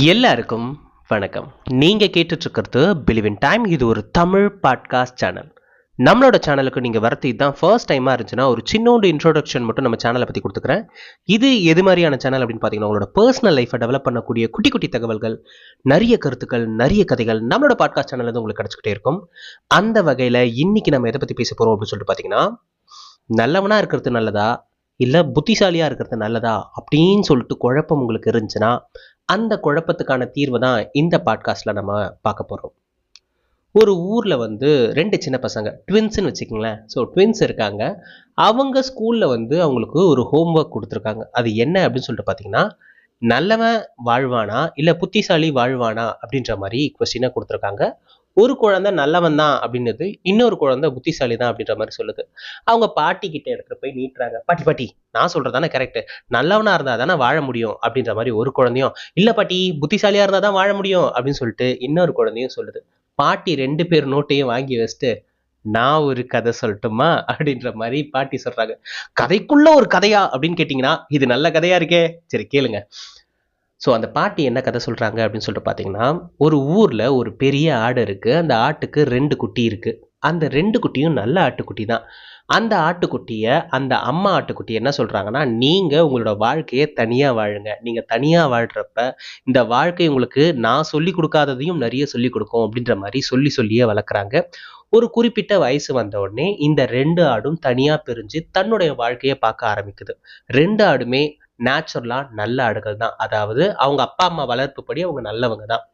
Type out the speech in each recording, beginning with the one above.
எல்லாருக்கும் வணக்கம். நீங்கள் கேட்டுட்ருக்கிறது பிலிவின் டைம். இது ஒரு தமிழ் பாட்காஸ்ட் சேனல். நம்மளோட சேனலுக்கு நீங்கள் வரது இதுதான் ஃபர்ஸ்ட் டைமாக இருந்துச்சுன்னா ஒரு சின்னோண்டு இன்ட்ரோடக்ஷன் மட்டும் நம்ம சேனலை பற்றி கொடுத்துக்கிறேன். இது எது மாதிரியான சேனல் அப்படின்னு பார்த்தீங்கன்னா உங்களோட பர்சனல் லைஃப்பை டெவலப் பண்ணக்கூடிய குட்டி குட்டி தகவல்கள் நிறைய கருத்துக்கள் நிறைய கதைகள் நம்மளோட பாட்காஸ்ட் சேனல் இருந்து உங்களுக்கு கிடைச்சிக்கிட்டே இருக்கும். அந்த வகையில் இன்னைக்கு நம்ம எதை பற்றி பேச போகிறோம் அப்படின்னு சொல்லிட்டு பார்த்தீங்கன்னா நல்லவனாக இருக்கிறது நல்லதா? இல்லை புத்திசாலியாக இருக்கிறது நல்லதா? அப்படின்னு சொல்லிட்டு குழப்பம் உங்களுக்கு இருந்துச்சுன்னா அந்த குழப்பத்துக்கான தீர்வு தான் இந்த பாட்காஸ்ட்டில் நம்ம பார்க்க போகிறோம் ஒரு ஊரில் வந்து ரெண்டு சின்ன பசங்க ட்வின்ஸ்னு வச்சுக்கோங்களேன். ஸோ ட்வின்ஸ் இருக்காங்க. அவங்க ஸ்கூலில் வந்து அவங்களுக்கு ஒரு ஹோம்ஒர்க் கொடுத்துருக்காங்க. அது என்ன அப்படின்னு சொல்லிட்டு பார்த்தீங்கன்னா நல்லவன் வாழ்வானா இல்லை புத்திசாலி வாழ்வானா அப்படின்ற மாதிரி கொஸ்டினை கொடுத்துருக்காங்க. ஒரு குழந்தை நல்லவன் தான் அப்படின்னுது இன்னொரு குழந்தை புத்திசாலி தான் அப்படின்ற மாதிரி சொல்லுது. அவங்க பாட்டி கிட்ட எடுத்துட்டு போய் நீட்டுறாங்க. பாட்டி பாட்டி நான் சொல்றதானே கரெக்ட் நல்லவனா இருந்தா தானே வாழ முடியும் அப்படின்ற மாதிரி ஒரு குழந்தையும் இல்ல பாட்டி புத்திசாலியா இருந்தா தான் வாழ முடியும் அப்படின்னு சொல்லிட்டு இன்னொரு குழந்தையும் சொல்லுது. பாட்டி ரெண்டு பேர் நோட்டையும் வாங்கி வச்சுட்டு நான் ஒரு கதை சொல்லட்டுமா அப்படின்ற மாதிரி பாட்டி சொல்றாங்க. கதைக்குள்ள ஒரு கதையா அப்படின்னு கேட்டிங்கன்னா இது நல்ல கதையா இருக்கே? சரி கேளுங்க. ஸோ அந்த பாட்டி என்ன கதை சொல்கிறாங்க அப்படின்னு சொல்லிட்டு பார்த்தீங்கன்னா ஒரு ஊரில் ஒரு பெரிய ஆடு இருக்குது அந்த ஆட்டுக்கு ரெண்டு குட்டி இருக்குது அந்த ரெண்டு குட்டியும் நல்ல ஆட்டுக்குட்டி தான். அந்த ஆட்டுக்குட்டியை அந்த அம்மா ஆட்டுக்குட்டி என்ன சொல்கிறாங்கன்னா நீங்கள் உங்களோட வாழ்க்கையை தனியாக வாழுங்க. நீங்கள் தனியாக வாழ்கிறப்ப இந்த வாழ்க்கை உங்களுக்கு நான் சொல்லி கொடுக்காததையும் நிறைய சொல்லி கொடுக்கும் அப்படின்ற மாதிரி சொல்லி சொல்லியே வளர்க்குறாங்க. ஒரு குறிப்பிட்ட வயசு வந்த உடனே இந்த ரெண்டு ஆடும் தனியாக பிரிஞ்சு தன்னுடைய வாழ்க்கையை பார்க்க ஆரம்பிக்குது. ரெண்டு ஆடுமே நேச்சுரலாக நல்ல ஆடுகள் தான். அதாவது அவங்க அப்பா அம்மா வளர்ப்புப்படி அவங்க நல்லவங்க தான்.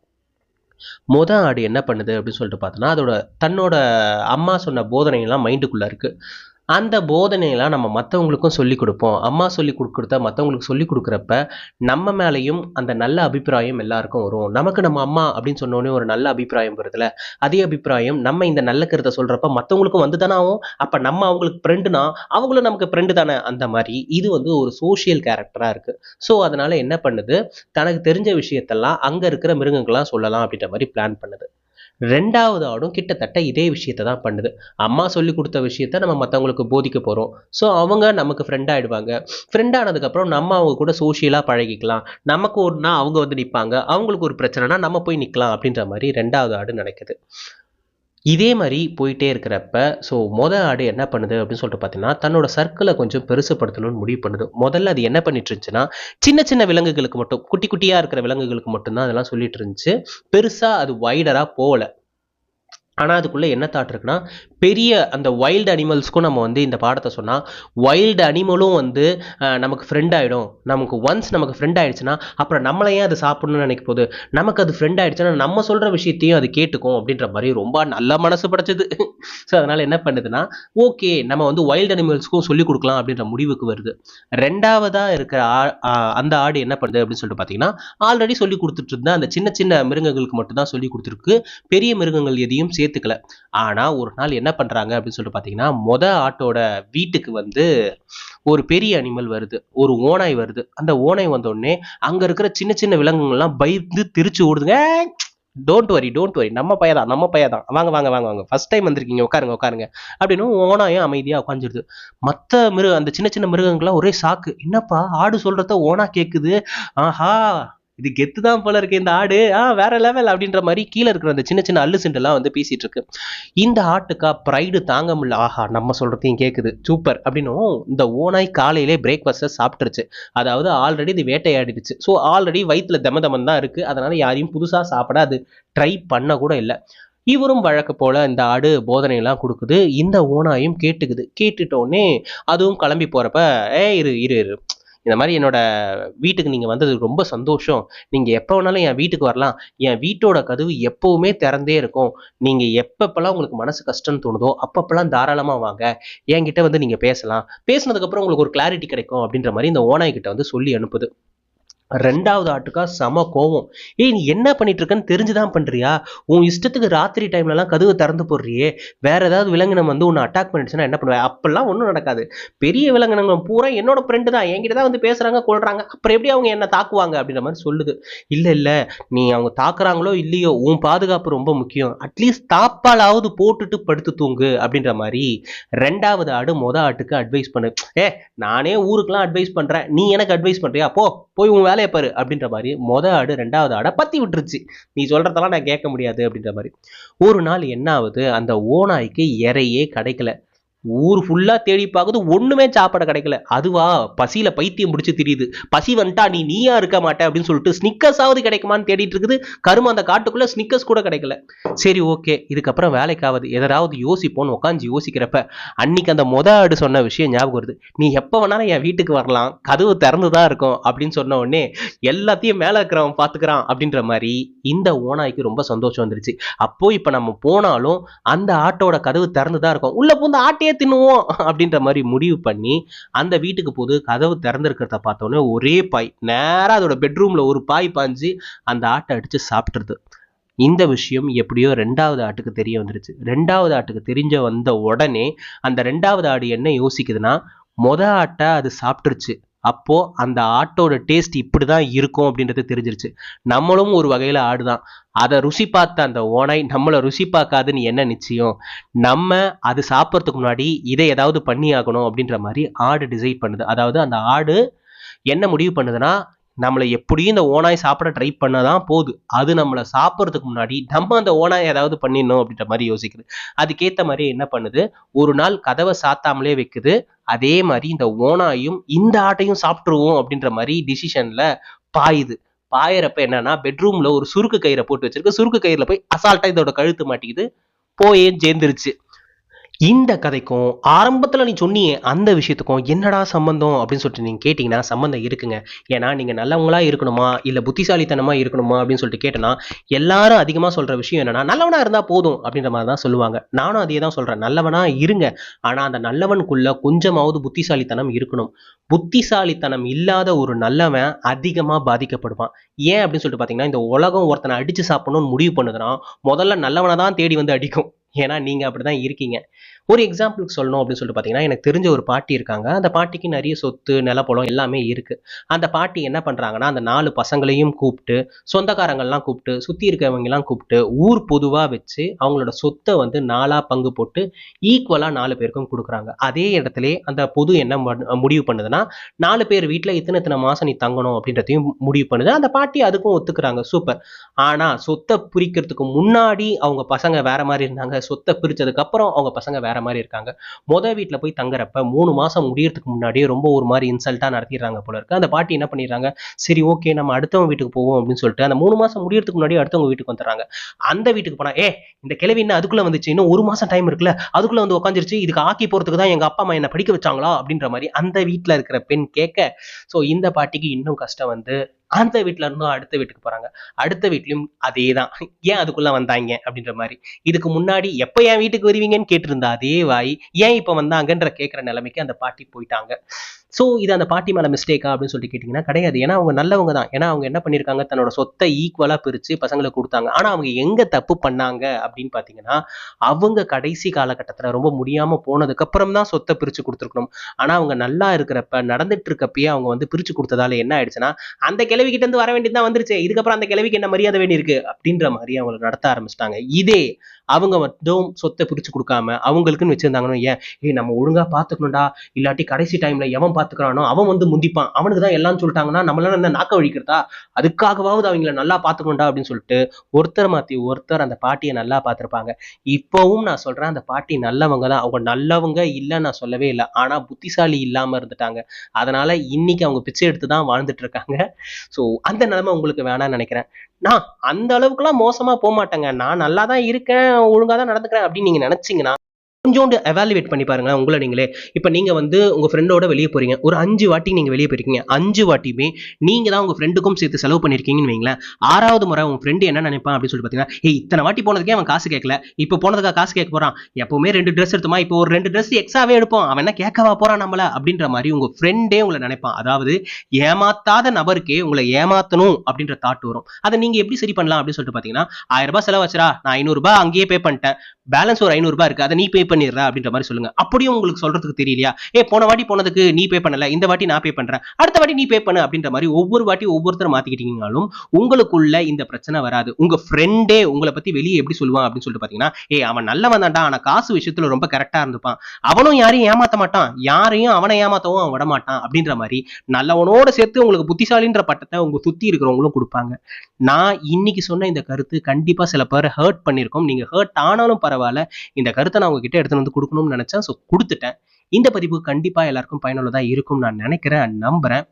முத ஆடு என்ன பண்ணுது அப்படின்னு சொல்லிட்டு பார்த்தோன்னா அதோட தன்னோட அம்மா சொன்ன போதனைகள்லாம் மைண்டுக்குள்ள இருக்கு. அந்த போதனையெல்லாம் நம்ம மற்றவங்களுக்கும் சொல்லி கொடுப்போம். அம்மா சொல்லி கொடுக்குறத மற்றவங்களுக்கு சொல்லி கொடுக்குறப்ப நம்ம மேலேயும் அந்த நல்ல அபிப்பிராயம் எல்லாருக்கும் வரும். நமக்கு நம்ம அம்மா அப்படின்னு சொன்னோடனே ஒரு நல்ல அபிப்பிராயம் வருதுல அதே அபிப்பிராயம் நம்ம இந்த நல்ல கருத்தை சொல்கிறப்ப மற்றவங்களுக்கும் வந்து தானே ஆகும்? அப்போ நம்ம அவங்களுக்கு ஃப்ரெண்டுனா அவங்களும் நமக்கு ஃப்ரெண்டு தானே? அந்த மாதிரி இது வந்து ஒரு சோஷியல் கேரக்டராக இருக்குது ஸோ அதனால் என்ன பண்ணுது? தனக்கு தெரிஞ்ச விஷயத்தெல்லாம் அங்கே இருக்கிற மிருகங்கள்லாம் சொல்லலாம் அப்படின்ற மாதிரி பிளான் பண்ணுது. ரெண்டாவது ஆடும் கிட்டத்தட்ட இதே விஷயத்தை தான் பண்ணுது. அம்மா சொல்லி கொடுத்த விஷயத்த நம்ம மற்றவங்களுக்கு போதிக்க போகிறோம் ஸோ அவங்க நமக்கு ஃப்ரெண்ட் ஆகிடுவாங்க ஃப்ரெண்ட் ஆனதுக்கப்புறம் நம்ம அவங்க கூட சோஷியலாக பழகிக்கலாம். நமக்கு ஒன்றா அவங்க வந்து நிற்பாங்க அவங்களுக்கு ஒரு பிரச்சனைனா நம்ம போய் நிற்கலாம் அப்படின்ற மாதிரி ரெண்டாவது ஆடு நினைக்குது இதே மாதிரி போயிட்டே இருக்கிறப்ப ஸோ மொதல் ஆடு என்ன பண்ணுது அப்படின்னு சொல்லிட்டு பார்த்தீங்கன்னா தன்னோட சர்க்கிளை கொஞ்சம் பெருசுப்படுத்தணும்னு முடிவு பண்ணுது. முதல்ல அது என்ன பண்ணிட்டு இருந்துச்சுன்னா சின்ன சின்ன விலங்குகளுக்கு மட்டும் குட்டி குட்டியாக இருக்கிற விலங்குகளுக்கு மட்டும்தான் அதெல்லாம் சொல்லிட்டு இருந்துச்சு. பெருசாக அது வைடராக போகல. ஆனால் அதுக்குள்ளே என்ன தாட் இருக்குன்னா பெரிய அந்த வைல்டு அனிமல்ஸ்க்கும் நம்ம வந்து இந்த பாடத்தை சொன்னால் வைல்டு அனிமலும் வந்து நமக்கு ஃப்ரெண்ட் ஆகிடும் நமக்கு ஒன்ஸ் நமக்கு ஃப்ரெண்ட் ஆகிடுச்சுன்னா அப்புறம் நம்மளை ஏன் அது சாப்பிடணும்னு நினைக்க போது நமக்கு அது ஃப்ரெண்ட் ஆகிடுச்சுன்னா நம்ம சொல்கிற விஷயத்தையும் அது கேட்டுக்கும் அப்படின்ற மாதிரி ரொம்ப நல்ல மனசு படைச்சது. ஸோ அதனால் என்ன பண்ணுதுன்னா ஓகே நம்ம வந்து வைல்டு அனிமல்ஸ்க்கும் சொல்லிக் கொடுக்கலாம் அப்படின்ற முடிவுக்கு வருது. ரெண்டாவதாக இருக்கிற ஆ- அந்த ஆடு என்ன பண்ணுது அப்படின்னு சொல்லிட்டு பார்த்தீங்கன்னா ஆல்ரெடி சொல்லி கொடுத்துட்டு இருந்த அந்த சின்ன சின்ன மிருகங்களுக்கு மட்டும்தான் சொல்லி கொடுத்துருக்கு. பெரிய மிருகங்கள் எதையும் சேர்த்துக்கல. ஆனால் ஒரு நாள் என்ன என்ன பண்ணுறாங்க அப்படின்னு சொல்லிட்டு பார்த்தீங்கன்னா மொத ஆட்டோட வீட்டுக்கு வந்து ஒரு பெரிய அனிமல் வருது. ஒரு ஓனாய் வருது. அந்த ஓனாய் வந்தோடனே அங்கே இருக்கிற சின்ன சின்ன விலங்குகள்லாம் பயந்து திருச்சி ஓடுதுங்க. டோன்ட் வரி டோன்ட் வரி நம்ம பையதான் நம்ம பையதான் வாங்க வாங்க வாங்க வாங்க. ஃபர்ஸ்ட் டைம் வந்திருக்கீங்க. உட்காருங்க உட்காருங்க. அப்படின்னு ஓனாயும் அமைதியாக உட்காந்துருது மற்ற மிருக அந்த சின்ன சின்ன மிருகங்கள்லாம் ஒரே சாக்கு என்னப்பா ஆடு சொல்றத ஓனா கேட்குது ஆஹா இது கெத்து தான் போல இருக்கு இந்த ஆடு ஆ வேற லெவல் அப்படின்ற மாதிரி கீழே இருக்கிற அந்த சின்ன சின்ன அல்லு சிண்டெல்லாம் வந்து பேசிட்டு இருக்கு. இந்த ஆட்டுக்கா ப்ரைடு தாங்க முடியல. ஆஹா நம்ம சொல்றதையும் கேட்குது சூப்பர் அப்படின்னும் இந்த ஓனாய் காலையிலே பிரேக்ஃபாஸ்ட்டை சாப்பிட்டுருச்சு. அதாவது ஆல்ரெடி இது வேட்டையாடிடுச்சு. ஸோ ஆல்ரெடி வயிற்றுல தம தமன் தான் இருக்கு. அதனால யாரையும் புதுசாக சாப்பிட அது ட்ரை பண்ண கூட இல்லை. இவரும் வழக்கு போல இந்த ஆடு போதனையெல்லாம் கொடுக்குது. இந்த ஓனாயும் கேட்டுக்குது. கேட்டுட்டோடனே அதுவும் கிளம்பி போறப்ப ஏ இரு இரு இரு. இந்த மாதிரி என்னோட வீட்டுக்கு நீங்கள் வந்தது ரொம்ப சந்தோஷம். நீங்கள் எப்போ வேணாலும் என் வீட்டுக்கு வரலாம். என் வீட்டோட கதவு எப்போவுமே திறந்தே இருக்கும். நீங்கள் எப்பப்பெல்லாம் உங்களுக்கு மனசு கஷ்டம்னு தோணுதோ அப்பப்பெல்லாம் தாராளமாக வாங்க. என்கிட்ட வந்து நீங்கள் பேசலாம். பேசினதுக்கப்புறம் உங்களுக்கு ஒரு கிளாரிட்டி கிடைக்கும் அப்படின்ற மாதிரி இந்த ஓனாய்கிட்ட வந்து சொல்லி அனுப்புது. ரெண்டாவது ஆட்டுக்கா செம கோவம். ஏய் நீ என்ன பண்ணிட்டு இருக்கன்னு தெரிஞ்சுதான் பண்றியா? உன் இஷ்டத்துக்கு ராத்திரி டைம்லலாம் கதவு திறந்து போடுறியே. வேற ஏதாவது விலங்கினம் வந்து உன்னை அட்டாக் பண்ணிடுச்சுன்னா என்ன பண்ணுவேன் அப்பெல்லாம் ஒன்றும் நடக்காது. பெரிய விலங்கினங்களும் பூரா என்னோட ஃப்ரெண்டு தான். என்கிட்ட தான் வந்து பேசுறாங்க கொள்றாங்க அப்புறம் எப்படி அவங்க என்ன தாக்குவாங்க அப்படின்ற மாதிரி சொல்லுது. இல்லை இல்லை. நீ அவங்க தாக்குறாங்களோ இல்லையோ உன் பாதுகாப்பு ரொம்ப முக்கியம். அட்லீஸ்ட் தாப்பாலாவது போட்டுட்டு படுத்து தூங்கு அப்படின்ற மாதிரி ரெண்டாவது ஆடு மொத ஆட்டுக்கு அட்வைஸ் பண்ணு. ஏ நானே ஊருக்கெல்லாம் அட்வைஸ் பண்றேன். நீ எனக்கு அட்வைஸ் பண்றியா? போ போய் உன் வேலை வேலையை பாரு அப்படின்ற மாதிரி மொத ஆடு ரெண்டாவது ஆடை பத்தி விட்டுருச்சு. நீ சொல்றதெல்லாம் நான் கேட்க முடியாது அப்படின்ற மாதிரி. ஒரு நாள் என்ன ஆகுது? அந்த ஓநாய்க்கு இறையே கிடைக்கல. ஊர் ஃபுல்லாக தேடி பார்க்குது ஒன்றுமே சாப்பாடு கிடைக்கல. அதுவா? பசியில் பைத்தியம் பிடிச்சி தெரியுது. பசி வந்துட்டா நீ நீயா இருக்க மாட்டேன் அப்படின்னு சொல்லிட்டு ஸ்னிக்கர்ஸாவது ஆகுது கிடைக்குமான்னு தேடிட்டு இருக்குது. கரும அந்த காட்டுக்குள்ளே ஸ்னிக்கர்ஸ் கூட கிடைக்கல. சரி ஓகே. இதுக்கப்புறம் வேலைக்காவது எதாவது யோசிப்போன்னு உட்காந்து யோசிக்கிறப்ப அன்னைக்கு அந்த மொத ஆடு சொன்ன விஷயம் ஞாபகம் வருது. நீ எப்போ வேணாலும் என் வீட்டுக்கு வரலாம். கதவு திறந்து தான் இருக்கும் அப்படின்னு சொன்ன உடனே எல்லாத்தையும் மேலே இருக்கிறவன் பார்த்துக்கிறான் அப்படின்ற மாதிரி இந்த ஓனாய்க்கு ரொம்ப சந்தோஷம் வந்துருச்சு. அப்போ இப்போ நம்ம போனாலும் அந்த ஆட்டோட கதவு திறந்து தான் இருக்கும். உள்ள பூந்து ஆட்டையே தின்னுவோம் அப்படின்ற மாதிரி முடிவு பண்ணி அந்த வீட்டுக்கு போது கதவு திறந்திருக்கிறத பார்த்தோன்னே ஒரே பாய். நேராக அதோட பெட்ரூமில் ஒரு பாய் பாஞ்சு அந்த ஆட்டை அடித்து சாப்பிட்றது இந்த விஷயம் எப்படியோ ரெண்டாவது ஆட்டுக்கு தெரிய வந்துருச்சு. ரெண்டாவது ஆட்டுக்கு தெரிஞ்ச வந்த உடனே அந்த ரெண்டாவது ஆடு என்ன யோசிக்குதுன்னா மொத ஆட்டை அது சாப்பிட்டுருச்சு. அப்போது அந்த ஆட்டோட டேஸ்ட் இப்படி தான் இருக்கும் அப்படின்றது தெரிஞ்சிருச்சு. நம்மளும் ஒரு வகையில் ஆடு தான் அதை ருசி பார்த்த அந்த ஓனாய் நம்மளை ருசி பார்க்காதுன்னு என்ன நிச்சயம்? நம்ம அது சாப்பிட்றதுக்கு முன்னாடி இதை ஏதாவது பண்ணி ஆகணும் அப்படின்ற மாதிரி ஆடு டிசைட் பண்ணுது. அதாவது அந்த ஆடு என்ன முடிவு பண்ணுதுன்னா நம்மளை எப்படியும் இந்த ஓனாய் சாப்பிட ட்ரை பண்ணதான் போகுது. அது நம்மளை சாப்பிட்றதுக்கு முன்னாடி நம்ம அந்த ஓனாய் ஏதாவது பண்ணிடணும் அப்படின்ற மாதிரி யோசிக்குது. அதுக்கேற்ற மாதிரி என்ன பண்ணுது? ஒரு நாள் கதவை சாத்தாமலே வைக்குது. அதே மாதிரி இந்த ஓனாயும் இந்த ஆட்டையும் சாப்பிட்ருவோம் அப்படின்ற மாதிரி டிசிஷன்ல பாயுது. பாயறப்ப என்னன்னா பெட்ரூம்ல ஒரு சுருக்கு கயிறை போட்டு வச்சிருக்கு. சுருக்கு கயிறுல போய் அசால்ட்டா இதோட கழுத்து மாட்டிக்குது. போயே சேர்ந்துருச்சு இந்த கதைக்கும் ஆரம்பத்தில் நீ சொன்னியே அந்த விஷயத்துக்கும் என்னடா சம்பந்தம் அப்படின்னு சொல்லிட்டு நீங்கள் கேட்டிங்கன்னா சம்பந்தம் இருக்குங்க. ஏன்னா நீங்கள் நல்லவங்களா இருக்கணுமா? இல்லை புத்திசாலித்தனமாக இருக்கணுமா? அப்படின்னு சொல்லிட்டு கேட்டனா எல்லாரும் அதிகமாக சொல்கிற விஷயம் என்னன்னா நல்லவனா இருந்தால் போதும் அப்படின்ற மாதிரி தான் சொல்லுவாங்க. நானும் அதே தான் சொல்கிறேன் நல்லவனா இருங்க. ஆனால் அந்த நல்லவனுக்குள்ள கொஞ்சமாவது புத்திசாலித்தனம் இருக்கணும். புத்திசாலித்தனம் இல்லாத ஒரு நல்லவன் அதிகமாக பாதிக்கப்படுவான். ஏன் அப்படின்னு சொல்லிட்டு பார்த்தீங்கன்னா இந்த உலகம் ஒருத்தனை அடித்து சாப்பிடணும்னு முடிவு பண்ணுதுன்னா முதல்ல நல்லவனை தான் தேடி வந்து அடிக்கும். ஏன்னா நீங்க அப்படிதான் இருக்கீங்க. ஒரு எக்ஸாம்பிளுக்கு சொல்லணும் அப்படின்னு சொல்லிட்டு பார்த்தீங்கன்னா எனக்கு தெரிஞ்ச ஒரு பாட்டி இருக்காங்க. அந்த பாட்டிக்கு நிறைய சொத்து நிலப்பழம் எல்லாமே இருக்கு. அந்த பாட்டி என்ன பண்றாங்கன்னா அந்த நாலு பசங்களையும் கூப்பிட்டு சொந்தக்காரங்கள்லாம் கூப்பிட்டு சுத்தி இருக்கிறவங்கலாம் கூப்பிட்டு ஊர் பொதுவா வச்சு அவங்களோட சொத்தை வந்து நாலா பங்கு போட்டு ஈக்குவலா நாலு பேருக்கும் கொடுக்குறாங்க. அதே இடத்துல அந்த பொது என்ன முடிவு பண்ணுதுன்னா நாலு பேர் வீட்டில் இத்தனை இத்தனை மாதம் நீ தங்கணும் அப்படின்றதையும் முடிவு பண்ணுது. அந்த பாட்டி அதுக்கும் ஒத்துக்கிறாங்க. சூப்பர். ஆனா சொத்தை பிரிக்கிறதுக்கு முன்னாடி அவங்க பசங்க வேற மாதிரி இருந்தாங்க. சொத்தை பிரிச்சதுக்கு அப்புறம் அவங்க பசங்க வேற மாதிரி இருக்காங்க. மொதல் வீட்டில் போய் தங்குறப்ப மூணு மாதம் முடியறதுக்கு முன்னாடியே ரொம்ப ஒரு மாதிரி இன்சல்ட்டாக நடத்திடுறாங்க போல இருக்கு. அந்த பாட்டி என்ன பண்ணிடுறாங்க? சரி ஓகே நம்ம அடுத்தவங்க வீட்டுக்கு போவோம் அப்படின்னு சொல்லிட்டு அந்த மூணு மாதம் முடியறதுக்கு முன்னாடி அடுத்தவங்க வீட்டுக்கு வந்துடுறாங்க. அந்த வீட்டுக்கு போனால் ஏ இந்த கிழவி என்ன அதுக்குள்ளே வந்துச்சு. இன்னும் ஒரு மாதம் டைம் இருக்குல்ல. அதுக்குள்ளே வந்து உட்காந்துருச்சு இதுக்கு ஆக்கி போகிறதுக்கு தான் எங்கள் அப்பா அம்மா என்னை படிக்க வச்சாங்களா? அப்படின்ற மாதிரி அந்த வீட்டில் இருக்கிற பெண் கேட்க ஸோ இந்த பாட்டிக்கு இன்னும் கஷ்டம் வந்து அந்த வீட்ல இருந்தும் அடுத்த வீட்டுக்கு போறாங்க. அடுத்த வீட்லயும் அதே தான் ஏன் அதுக்குள்ள வந்தாங்க? அப்படின்ற மாதிரி. இதுக்கு முன்னாடி எப்ப என் வீட்டுக்கு வருவீங்கன்னு கேட்டிருந்தா அதே வாய். ஏன் இப்ப வந்தாங்கன்ற கேட்கிற நிலைமைக்கு அந்த பாட்டி போயிட்டாங்க. சோ இது அந்த பாட்டி மேல மிஸ்டேக்கா அப்படின்னு சொல்லிட்டு கேட்டிங்கன்னா கிடையாது. ஏன்னா அவங்க நல்லவங்க தான். ஏன்னா அவங்க என்ன பண்ணியிருக்காங்க தன்னோட சொத்தை ஈக்குவலா பிரிச்சு பசங்களுக்கு கொடுத்தாங்க. ஆனா அவங்க எங்க தப்பு பண்ணாங்க அப்படின்னு பார்த்தீங்கன்னா அவங்க கடைசி காலகட்டத்துல ரொம்ப முடியாம போனதுக்கப்புறம் தான் சொத்தை பிரிச்சு கொடுத்துருக்கணும். ஆனா அவங்க நல்லா இருக்கிறப்ப நடந்துட்டு இருக்கப்பயே அவங்க வந்து பிரிச்சு கொடுத்ததால என்ன ஆயிடுச்சுன்னா அந்த கிழவிக்கிட்டேருந்து இருந்து வர வேண்டியது தான் வந்துருச்சு. இதுக்கப்புறம் அந்த கிழவிக்கு என்ன மரியாதை வேண்டியிருக்கு அப்படின்ற மாதிரி அவங்களை நடத்த ஆரம்பிச்சிட்டாங்க. இதே அவங்க மட்டும் சொத்தை பிரித்து கொடுக்காம அவங்களுக்குன்னு வச்சுருந்தாங்கன்னு ஏன்? ஏய் நம்ம ஒழுங்காக பார்த்துக்கணும்டா இல்லாட்டி கடைசி டைமில் எவன் பார்த்துக்கிறானோ அவன் வந்து முந்திப்பான். அவனுக்கு தான் எல்லாம் சொல்லிட்டாங்கன்னா நம்மளால என்ன நாக்க வழிக்கிறதா அதுக்காகவாவது அவங்கள நல்லா பார்த்துக்கணும்டா அப்படின்னு சொல்லிட்டு ஒருத்தர் மாற்றி ஒருத்தர் அந்த பாட்டியை நல்லா பார்த்துருப்பாங்க இப்போவும் நான் சொல்கிறேன் அந்த பாட்டி நல்லவங்க தான். அவங்க நல்லவங்க இல்லைன்னு நான் சொல்லவே இல்லை. ஆனால் புத்திசாலி இல்லாமல் இருந்துட்டாங்க. அதனால் இன்னைக்கு அவங்க பிச்சை எடுத்து தான் வாழ்ந்துட்டு இருக்காங்க. ஸோ அந்த நிலைமை உங்களுக்கு வேணாம்னு நினைக்கிறேன். நான் அந்த அளவுக்குலாம் மோசமாக போக மாட்டேங்க நான் நல்லா தான் இருக்கேன். ஒழுங்கா தான் நடந்துக்கிறேன் அப்படின்னு நீங்க நினைச்சீங்கன்னா கொஞ்சோண்டு அவாலுவேட் பண்ணி பாருங்க உங்களை நீங்களே. இப்போ நீங்கள் வந்து உங்க ஃப்ரெண்டோட வெளியே போறீங்க. ஒரு அஞ்சு வாட்டி நீங்கள் வெளியே போயிருக்கீங்க. அஞ்சு வாட்டியுமே நீங்க தான் உங்க ஃப்ரெண்டுக்கும் சேர்த்து செலவு பண்ணிருக்கீங்கன்னு வைங்களேன். ஆறாவது முறை உங்க ஃப்ரெண்டு என்ன நினைப்பான் அப்படின்னு சொல்லி பார்த்தீங்கன்னா ஏய் இத்தனை வாட்டி போனதுக்கே அவன் காசு கேட்கல இப்போ போனதுக்காக காசு கேட்க போறான். எப்போவுமே ரெண்டு ட்ரெஸ் எடுத்துமா? இப்போ ஒரு ரெண்டு ட்ரெஸ் எக்ஸ்ட்ராவே எடுப்போம். அவன் என்ன கேட்கவா போறான் நம்மள? அப்படின்ற மாதிரி உங்கள் ஃப்ரெண்டே உங்களை நினைப்பான். அதாவது ஏமாத்தாத நபருக்கே உங்களை ஏமாத்தணும் அப்படின்ற தாட் வரும். அதை நீங்க எப்படி சரி பண்ணலாம் அப்படின்னு சொல்லிட்டு பார்த்தீங்கன்னா ஆயிரம் ரூபாய் செலவாச்சுரா நான் ஐநூறுரூபா அங்கேயே பே பண்ணிட்டேன். பேலன்ஸ் ஒரு ஐநூறுபா இருக்கு. அதை நீ பே பண்ணிடுற அப்படின்ற மாதிரி சொல்லுங்க. அப்படியும் உங்களுக்கு சொல்றதுக்கு தெரியலையா? ஏ போன வாட்டி போனதுக்கு நீ பே பண்ணல இந்த வாட்டி நான் பே பண்றேன். அடுத்த வாட்டி நீ பே பண்ணு அப்படின்ற மாதிரி ஒவ்வொரு வாட்டி ஒவ்வொருத்தர் மாத்திக்கிட்டீங்கனாலும் உங்களுக்குள்ள இந்த பிரச்சனை வராது. உங்க ஃப்ரெண்டே உங்களை பத்தி வெளியே எப்படி சொல்லுவான் அப்படின்னு சொல்லிட்டு பாத்தீங்கன்னா ஏ அவன் நல்லவன் தான்டா. ஆனா காசு விஷயத்துல ரொம்ப கரெக்டா இருந்துப்பான். அவனும் யாரையும் ஏமாத்த மாட்டான். யாரையும் அவனை ஏமாத்தவும் அவன் விடமாட்டான் அப்படின்ற மாதிரி நல்லவனோட சேர்த்து உங்களுக்கு புத்திசாலின்ற பட்டத்தை உங்க சுத்தி இருக்கிறவங்களும் கொடுப்பாங்க. நான் இன்னைக்கு சொன்ன இந்த கருத்து கண்டிப்பா சில பேர் ஹர்ட் பண்ணியிருக்கோம். நீங்க ஹர்ட் ஆனாலும் பரவாயில்ல. இந்த கருத்தை நான் உங்ககிட்ட எடுத்துட்டு வந்து கொடுக்கணும்னு நினச்சேன். ஸோ கொடுத்துட்டேன். இந்த பதிவு கண்டிப்பாக எல்லாருக்கும் பயனுள்ளதாக இருக்கும் நான் நினைக்கிறேன் நம்புறேன்.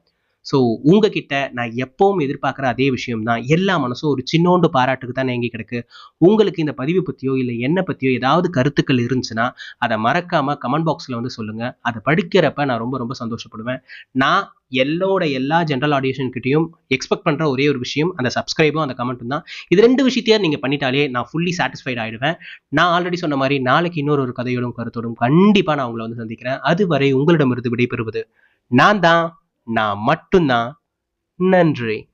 ஸோ உங்ககிட்ட நான் எப்பவும் எதிர்பார்க்குற அதே விஷயம் தான் எல்லா மனசும் ஒரு சின்னோண்டு பாராட்டுக்கு தான் ஏங்கி கிடக்கு. உங்களுக்கு இந்த பதிவு பற்றியோ இல்லை என்ன பற்றியோ ஏதாவது கருத்துக்கள் இருந்துச்சுன்னா அதை மறக்காமல் கமெண்ட் பாக்ஸில் வந்து சொல்லுங்கள் அதை படிக்கிறப்ப நான் ரொம்ப ரொம்ப சந்தோஷப்படுவேன். நான் எல்லோட எல்லா ஜென்ரல் ஆடியன்ஸ்கிட்டையும் எக்ஸ்பெக்ட் பண்ணுற ஒரே ஒரு விஷயம் அந்த சப்ஸ்கிரைபும் அந்த கமெண்ட்டும் தான். இது ரெண்டு விஷயத்தையும் நீங்கள் பண்ணிட்டாலே நான் ஃபுல்லி சாட்டிஸ்ஃபைட் ஆகிடுவேன் நான் ஆல்ரெடி சொன்ன மாதிரி நாளைக்கு இன்னொரு ஒரு கதையோடும் கருத்தோடும் கண்டிப்பாக நான் உங்களை வந்து சந்திக்கிறேன். அதுவரை உங்களிடமிருந்து விடைபெறுவது நான் தான் நான் மட்டும்தான். நன்றி.